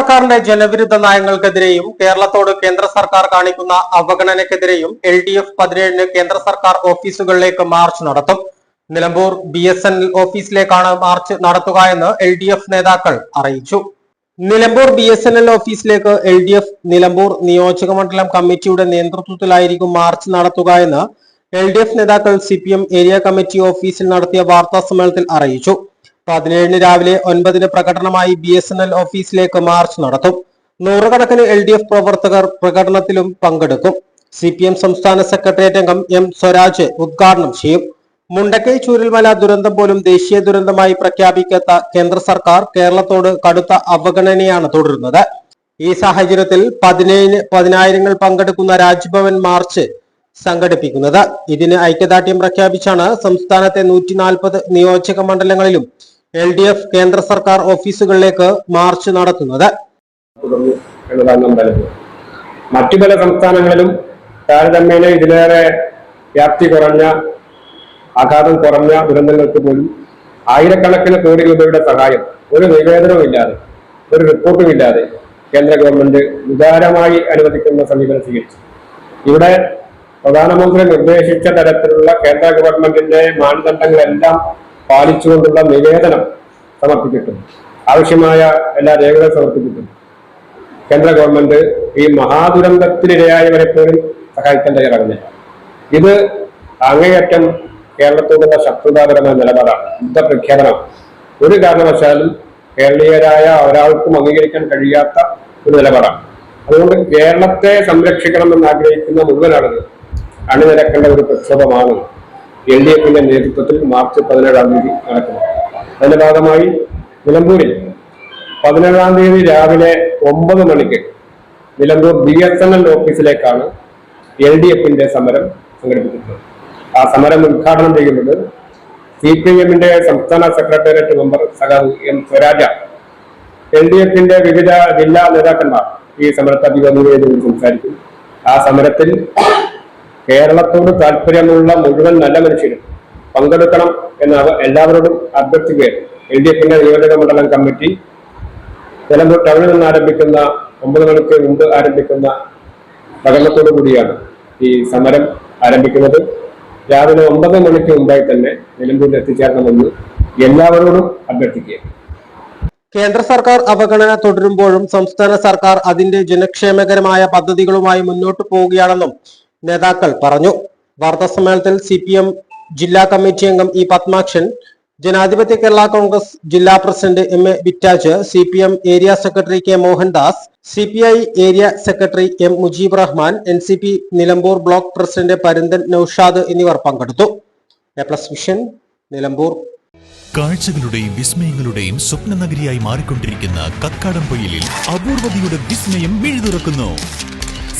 സർക്കാരിന്റെ ജനവിരുദ്ധ നയങ്ങൾക്കെതിരെയും കേരളത്തോട് കേന്ദ്ര സർക്കാർ കാണിക്കുന്ന അവഗണനക്കെതിരെയും എൽ ഡി എഫ് പതിനേഴിന് കേന്ദ്ര സർക്കാർ ഓഫീസുകളിലേക്ക് മാർച്ച് നടത്തും. നിലമ്പൂർ ബി എസ് എൻ ഓഫീസിലേക്കാണ് മാർച്ച് നടത്തുക എന്ന് എൽ ഡി എഫ് നേതാക്കൾ അറിയിച്ചു. Nilambur B S N L ഓഫീസിലേക്ക് എൽ ഡി എഫ് നിലമ്പൂർ നിയോജക മണ്ഡലം കമ്മിറ്റിയുടെ നേതൃത്വത്തിലായിരിക്കും മാർച്ച് നടത്തുക എന്ന് എൽ ഡി എഫ് നേതാക്കൾ C P M area committee ഓഫീസിൽ നടത്തിയ വാർത്താ സമ്മേളനത്തിൽ അറിയിച്ചു. പതിനേഴിന് രാവിലെ ഒൻപതിന് പ്രകടനമായി ബി എസ് എൻ എൽ ഓഫീസിലേക്ക് മാർച്ച് നടത്തും. നൂറുകണക്കിന് എൽ ഡി എഫ് പ്രവർത്തകർ പ്രകടനത്തിലും പങ്കെടുക്കും. സി പി എം സംസ്ഥാന സെക്രട്ടേറിയറ്റ് അംഗം എം സ്വരാജ് ഉദ്ഘാടനം ചെയ്യും. മുണ്ടക്കൈ ചൂരൽമല ദുരന്തം പോലും ദേശീയ ദുരന്തമായി പ്രഖ്യാപിക്കാത്ത കേന്ദ്ര സർക്കാർ കേരളത്തോട് കടുത്ത അവഗണനയാണ് തുടരുന്നത്. ഈ സാഹചര്യത്തിൽ പതിനേഴിന് പതിനായിരങ്ങൾ പങ്കെടുക്കുന്ന രാജ്ഭവൻ മാർച്ച് സംഘടിപ്പിക്കുന്നത്. ഇതിന് ഐക്യദാർഢ്യം പ്രഖ്യാപിച്ചാണ് സംസ്ഥാനത്തെ നൂറ്റി നാൽപ്പത് നിയോജക മണ്ഡലങ്ങളിലും എൽ ഡി എഫ് കേന്ദ്ര സർക്കാർ ഓഫീസുകളിലേക്ക് മാർച്ച് നടത്തുന്നത്. മറ്റു പല സംസ്ഥാനങ്ങളിലും താരതമ്യേന ഇതിലേറെ വ്യാപ്തി കുറഞ്ഞ ആഘാതം കുറഞ്ഞ ദുരന്തങ്ങൾക്ക് പോലും ആയിരക്കണക്കിന് കോടി രൂപയുടെ സഹായം ഒരു നിവേദനവും ഇല്ലാതെ ഒരു റിപ്പോർട്ടും ഇല്ലാതെ കേന്ദ്ര ഗവൺമെന്റ് ഉദാരമായി അനുവദിക്കുന്ന സമീപനം സ്വീകരിച്ചു. ഇവിടെ പ്രധാനമന്ത്രി നിർദ്ദേശിച്ച തരത്തിലുള്ള കേന്ദ്ര ഗവൺമെന്റിന്റെ മാനദണ്ഡങ്ങളെല്ലാം പാലിച്ചുകൊണ്ടുള്ള നിവേദനം സമർപ്പിച്ചിട്ടും ആവശ്യമായ എല്ലാ രേഖകളും സമർപ്പിച്ചിട്ടും കേന്ദ്ര ഗവൺമെന്റ് ഈ മഹാദുരന്തത്തിനിരയായവരെ പോലും സഹായിക്കാൻ തയ്യാറാകുന്നില്ല ഇത് അങ്ങേയറ്റം കേരളത്തോടുള്ള ശത്രുതാപരമായ നിലപാടാണ്. യുദ്ധപ്രഖ്യാപനമാണ് ഒരു കാരണവശാലും കേരളീയരായ ഒരാൾക്കും അംഗീകരിക്കാൻ കഴിയാത്ത ഒരു നിലപാടാണ്. അതുകൊണ്ട് കേരളത്തെ സംരക്ഷിക്കണമെന്ന് ആഗ്രഹിക്കുന്ന മുഴുവൻ ആളുകൾ അണിനിരക്കേണ്ട ഒരു പ്രക്ഷോഭമാണ് എൽ ഡി എഫിന്റെ നേതൃത്വത്തിൽ മാർച്ച് പതിനേഴാം തീയതി നടക്കുന്നു. അതിന്റെ ഭാഗമായി നിലമ്പൂരിൽ പതിനേഴാം തീയതി രാവിലെ ഒമ്പത് മണിക്ക് Nilambur B S N L ഓഫീസിലേക്കാണ് L D എഫിന്റെ സമരം സംഘടിപ്പിക്കുന്നത്. ആ സമരം ഉദ്ഘാടനം ചെയ്യുന്നത് സി പി എമ്മിന്റെ സംസ്ഥാന സെക്രട്ടേറിയറ്റ് മെമ്പർ സഖാവ് എം സ്വരാജ. എൽ ഡി എഫിന്റെ വിവിധ ജില്ലാ നേതാക്കന്മാർ ഈ സമരത്തെ ചെയ്ത് സംസാരിക്കും. ആ സമരത്തിൽ കേരളത്തോട് താല്പര്യമുള്ള മുഴുവൻ നല്ല മനുഷ്യരും പങ്കെടുക്കണം എന്ന് എല്ലാവരോടും അഭ്യർത്ഥിക്കുകയാണ്. എൽ ഡി എഫിന്റെ നിയോജക മണ്ഡലം കമ്മിറ്റി നിലമ്പൂർ ടൗണിൽ നിന്ന് ആരംഭിക്കുന്ന ഒമ്പത് മണിക്ക് മുമ്പ് ആരംഭിക്കുന്ന പ്രകടനത്തോടു കൂടിയാണ് ഈ സമരം ആരംഭിക്കുന്നത്. രാവിലെ ഒമ്പത് മണിക്ക് മുമ്പായി തന്നെ നിലമ്പൂരിൽ എത്തിച്ചേരണമെന്ന് എല്ലാവരോടും അഭ്യർത്ഥിക്കുക കേന്ദ്ര സർക്കാർ അവഗണന തുടരുമ്പോഴും സംസ്ഥാന സർക്കാർ അതിന്റെ ജനക്ഷേമകരമായ പദ്ധതികളുമായി മുന്നോട്ടു പോവുകയാണെന്നും നേതാക്കൾ പറഞ്ഞു. വാർത്താ സമ്മേളനത്തിൽ സി പി എം ജില്ലാ കമ്മിറ്റി അംഗം ഇ പത്മാക്ഷൻ ജനാധിപത്യ കേരള കോൺഗ്രസ് ജില്ലാ president M A Vittaj C P M area secretary K Mohandas C P I area secretary M Mujeeb Rahman N C P Nilambur block president Parunthan Noushad എന്നിവർ പങ്കെടുത്തു. A plus vision Nilambur. കാഴ്ചകളുടെയും വിസ്മയങ്ങളുടെയും സ്വപ്ന നഗരിയായി മാറിക്കൊണ്ടിരിക്കുന്ന കക്കാടം പൊയിലിൽ അപൂർവതയുടെ വിസ്മയം മിഴുതുറക്കുന്നു.